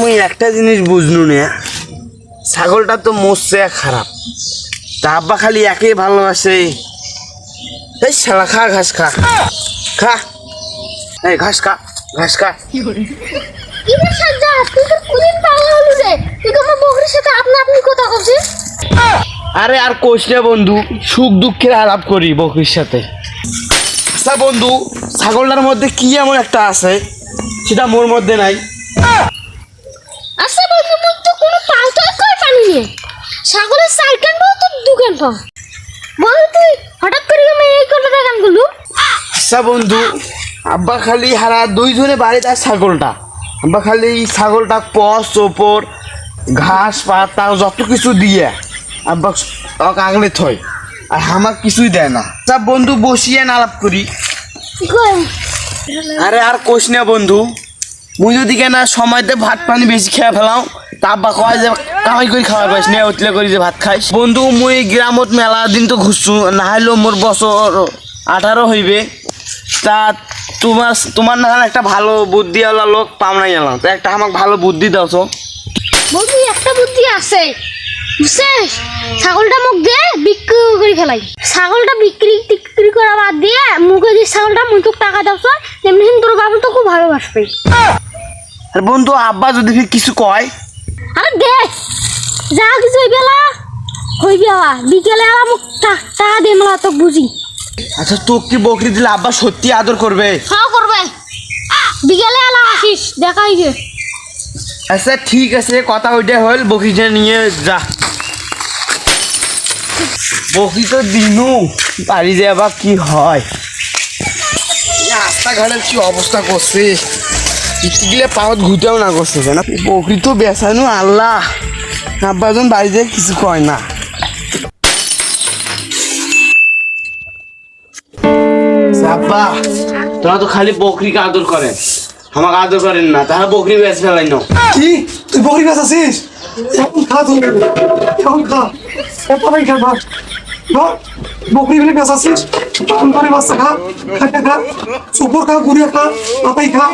মুই একটা জিনিস বুঝনু না। ছাগলটা তো মরছে খারাপ। তা আব্বা খালি একে ভালোবাসে। এই শালা খা ঘাস খা। খা। এই ঘাস খা ঘাস খা। ইরে সাজ্জা তুই তো পাগল হলি রে। তুই তো আমার বকরির সাথে আপনা আপনি কথা কছিস আরে আর কোষ না বন্ধু সুখ দুঃখের আলাপ করি বকরির সাথে। আচ্ছা বন্ধু ছাগলটার মধ্যে কি এমন একটা আছে? সেটা মোর মধ্যে নাই। আচ্ছা বন্ধু মুই তো কোনো পাল্টাই করে পানি নিয়ে ছাগলের সাইকেল পাও তো দোকান পাও বল তুই হঠাৎ করে আমি এই কথাটা গানগুলো আচ্ছা বন্ধু আব্বা খালি হারা দুইজনে বাড়িতে আর ছাগলটা। আব্বা খালি ছাগলটা পস ওপর ঘাস পাতা যত কিছু দিয়ে আব্বা আগলে থয় আর আমার কিছুই দেয় না। আচ্ছা বন্ধু বসিয়ে না আলাপ করি। আরে আর কোষ না বন্ধু মুই যদি কেনা সময়তে ভাত পানি বেশি খেয়ে ফেলাও, তা কয় যে কামাই করে খাওয়া পাইস নে উতলে করি যে ভাত খাইস বন্ধু, মুই গ্রামত মেলা দিন তো ঘুরছু না হইলেও মোর বছর আঠারো হইবে তা তোমার তোমার না একটা ভালো বুদ্ধিওয়ালা লোক পাম নাই এলাম তো একটা আমাকে ভালো বুদ্ধি দাও বন্ধু, একটা বুদ্ধি আছে। বুঝছিস? ছাগলটা মুখ দিয়ে বিক্রি করে ফেলাই। ছাগলটা বিক্রি করা বাদ দিয়ে মুখে দিয়ে ছাগলটা মুখে টাকা দাও তেমনি তোর বাবু তো খুব ভালোবাসবে। আর বন্ধু আব্বা যদি কিছু কয়? আরে দে যা কিছু হইবে না হইবে বিকেলে আলা মুখ টাকা দিয়ে মেলা তো বুঝি। আচ্ছা তোকে কি বকরি দিলে আব্বা সত্যি আদর করবে? খাওয়া করবে। বিকেলে আলা আসিস দেখা হইবে। আচ্ছা ঠিক আছে কথা ওইটা হল বকরিটা নিয়ে যা। বকরি তো দিনু বাড়ি যে আবার কি হয়? রাস্তাঘাটের কি অবস্থা করছে? ইতি গিলে পাওয়াত ঘুরতেও না করছে না বকরি তো বেসানো আল্লাহ। আব্বাজন বাড়িতে কিছু কয় না। আব্বা তোরা তো খালি বকরিকে আদর করেন। আমাকে আদর করেন না তাহলে বকরি বেশ ফেলাই না কি? তুই বকরি বেচাছিস? এখন খা তুই এখন খা এত ভাই খা ভাত ধর বকরি বলে বেচাছিস এখন করে বাচ্চা খা খাটা খা সুপর খা গুড়িয়া খা মাথায় খা